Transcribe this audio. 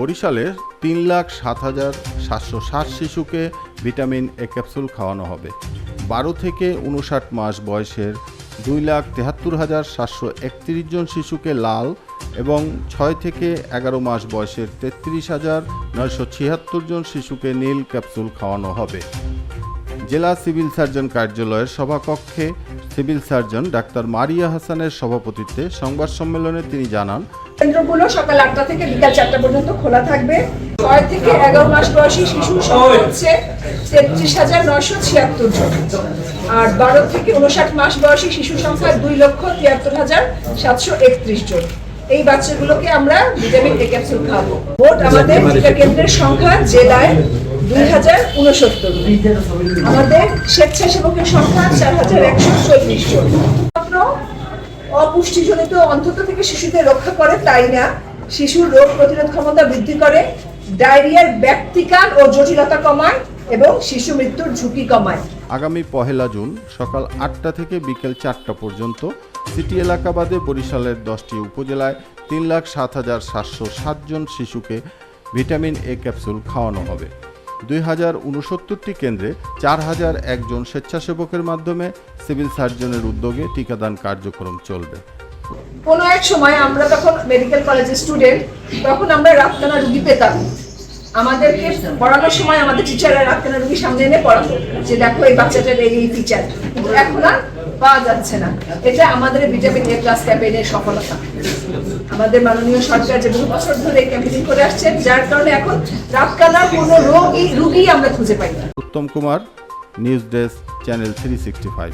বরিশালে তিন লাখ সাত হাজার সাতশো ষাট শিশুকে ভিটামিন এ ক্যাপসুল খাওয়ানো হবে। বারো থেকে উনষাট মাস বয়সের দুই লাখ তেহাত্তর হাজার সাতশো একত্রিশ জন শিশুকে লাল এবং ছয় থেকে এগারো মাস বয়সের তেত্রিশ হাজার নয়শো ছিয়াত্তর জন শিশুকে নীল ক্যাপসুল খাওয়ানো হবে। জেলা সিভিল সার্জন কার্যালয়ের সভাকক্ষে সিভিল সার্জন ডাক্তার মারিয়া হাসানের সভাপতিত্বে সংবাদ সম্মেলনে তিনি জানান, কেন্দ্রগুলো সকাল আটটা থেকে বিকাল চারটা পর্যন্ত খোলা থাকবে। ছয় থেকে এগারো মাস বয়সী শিশু হচ্ছে তেত্রিশ হাজার নয়শো ছিয়াত্তর জন। আর বারো থেকে উনষাট মাস বয়সী শিশু সংখ্যা দুই লক্ষ তিয়াত্তর হাজার সাতশো একত্রিশ জন। এই বাচ্চাগুলোকে আমরা ভিটামিন এ ক্যাপসুল খাব ভোট আমাদের টিকা কেন্দ্রের সংখ্যা জেলায় দুই হাজার উনসত্তর। আমাদের স্বেচ্ছাসেবকের সংখ্যা চার হাজার একশো চল্লিশ জন। অপুষ্টিজনিত অন্তত থেকে শিশুদের রক্ষা করে তাই না? শিশুর রোগ প্রতিরোধ ক্ষমতা বৃদ্ধি করে, ডায়রিয়ার ব্যক্তিকাল ও জটিলতা কমায় এবং শিশু মৃত্যুর ঝুঁকি কমায়। আগামী পহেলা জুন সকাল আটটা থেকে বিকেল চারটা পর্যন্ত সিটি এলাকা বাদে বরিশালের দশটি উপজেলায় তিন লাখ সাত হাজার সাতশো জন শিশুকে ভিটামিন এ ক্যাপসুল খাওয়ানো হবে। দুই কেন্দ্রে চার হাজার একজন স্বেচ্ছাসেবকের মাধ্যমে সিভিল সার্জনের উদ্যোগে টিকাদান কার্যক্রম চলবে। কোনো এক সময় আমরা তখন মেডিকেল কলেজের স্টুডেন্ট তখন আমরা রাতকানা রুগী পেতাম। আমাদেরকে পড়ানোর সময় আমাদের টিচাররা রাতকানা রুগী সামনে এনে পড়াতো যে দেখো এই বাচ্চাটার এই ফিচার এখন আর পাওয়া যাচ্ছে না। এটা আমাদের ভিটামিন এ প্লাস ক্যাম্পেইনের সফলতা। আমাদের মাননীয় সরকার যে বহু বছর ধরে ক্যাম্পেইন করে আসছেন যার কারণে এখন রাতকালার কোনো রোগী রুগী আমরা খুঁজে পাই না। Uttam Kumar news desk channel three sixty five